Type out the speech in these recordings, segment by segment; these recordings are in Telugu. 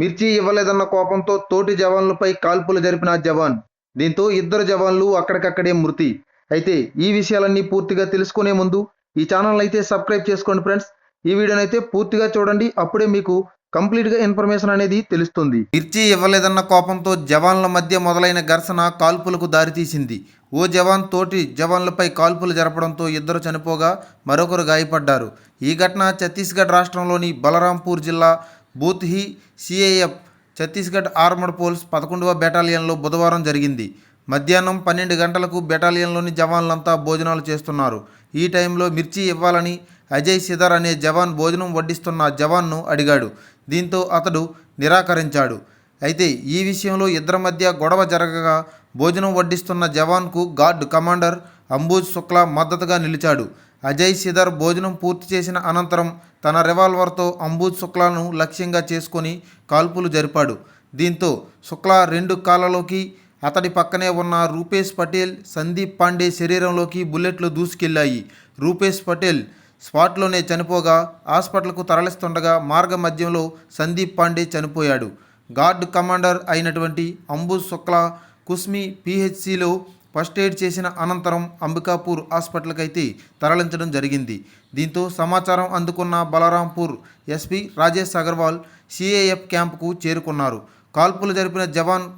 మిర్చి ఇవ్వలేదన్న కోపంతో తోటి జవాన్లపై కాల్పులు జరిపిన జవాన్. దీంతో ఇద్దరు జవాన్లు అక్కడికక్కడే మృతి. అయితే ఈ విషయాలన్నీ పూర్తిగా తెలుసుకునే ముందు ఈ ఛానల్ అయితే సబ్స్క్రైబ్ చేసుకోండి ఫ్రెండ్స్. ఈ వీడియోని అయితే పూర్తిగా చూడండి. అప్పుడే మీకు కంప్లీట్గా ఇన్ఫర్మేషన్ అనేది తెలుస్తుంది. మిర్చి ఇవ్వలేదన్న కోపంతో జవాన్ల మధ్య మొదలైన ఘర్షణ కాల్పులకు దారితీసింది. ఓ జవాన్ తోటి జవాన్లపై కాల్పులు జరపడంతో ఇద్దరు చనిపోగా మరొకరు గాయపడ్డారు. ఈ ఘటన ఛత్తీస్గఢ్ రాష్ట్రంలోని బలరాంపూర్ జిల్లా బూత్హి సిఐఎఫ్ ఛత్తీస్గఢ్ ఆర్మడ్ పోల్స్ పదకొండవ బెటాలియన్లో బుధవారం జరిగింది. మధ్యాహ్నం పన్నెండు గంటలకు బెటాలియన్లోని జవాన్లంతా భోజనాలు చేస్తున్నారు. ఈ టైంలో మిర్చి ఇవ్వాలని అజయ్ సిదర్ అనే జవాన్ భోజనం వడ్డిస్తున్న జవాన్ను అడిగాడు. దీంతో అతడు నిరాకరించాడు. అయితే ఈ విషయంలో ఇద్దరి మధ్య గొడవ జరగగా భోజనం వడ్డిస్తున్న జవాన్కు గార్డ్ కమాండర్ అంబూజ్ శుక్లా మద్దతుగా నిలిచాడు. అజయ్ సిదర్ భోజనం పూర్తి చేసిన అనంతరం తన రివాల్వర్తో అంబూజ్ శుక్లాను లక్ష్యంగా చేసుకొని కాల్పులు జరిపాడు. దీంతో శుక్లా రెండు కాళ్ళలోకి అతడి పక్కనే ఉన్న రూపేష్ పటేల్ సందీప్ పాండే శరీరంలోకి బుల్లెట్లు దూసుకెళ్ళాయి. రూపేష్ పటేల్ స్పాట్లోనే చనిపోగా హాస్పిటల్కు తరలిస్తుండగా మార్గ మధ్యంలో సందీప్ పాండే చనిపోయాడు. గార్డ్ కమాండర్ అయినటువంటి అంబుజ్ శుక్లా కుస్మి పిహెచ్సిలో ఫస్ట్ ఎయిడ్ చేసిన అనంతరం అంబికాపూర్ హాస్పిటల్కి అయితే తరలించడం జరిగింది. దీంతో సమాచారం అందుకున్న బలరాంపూర్ ఎస్పీ రాజేష్ అగర్వాల్ సిఏఎఫ్ క్యాంపుకు చేరుకున్నారు. కాల్పులు జరిపిన జవాన్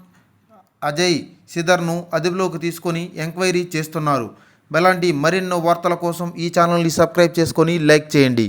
అజయ్ సిదర్ను అదుపులోకి తీసుకొని ఎంక్వైరీ చేస్తున్నారు. ఇలాంటి మరెన్నో వార్తల కోసం ఈ ఛానల్ని సబ్స్క్రైబ్ చేసుకొని లైక్ చేయండి.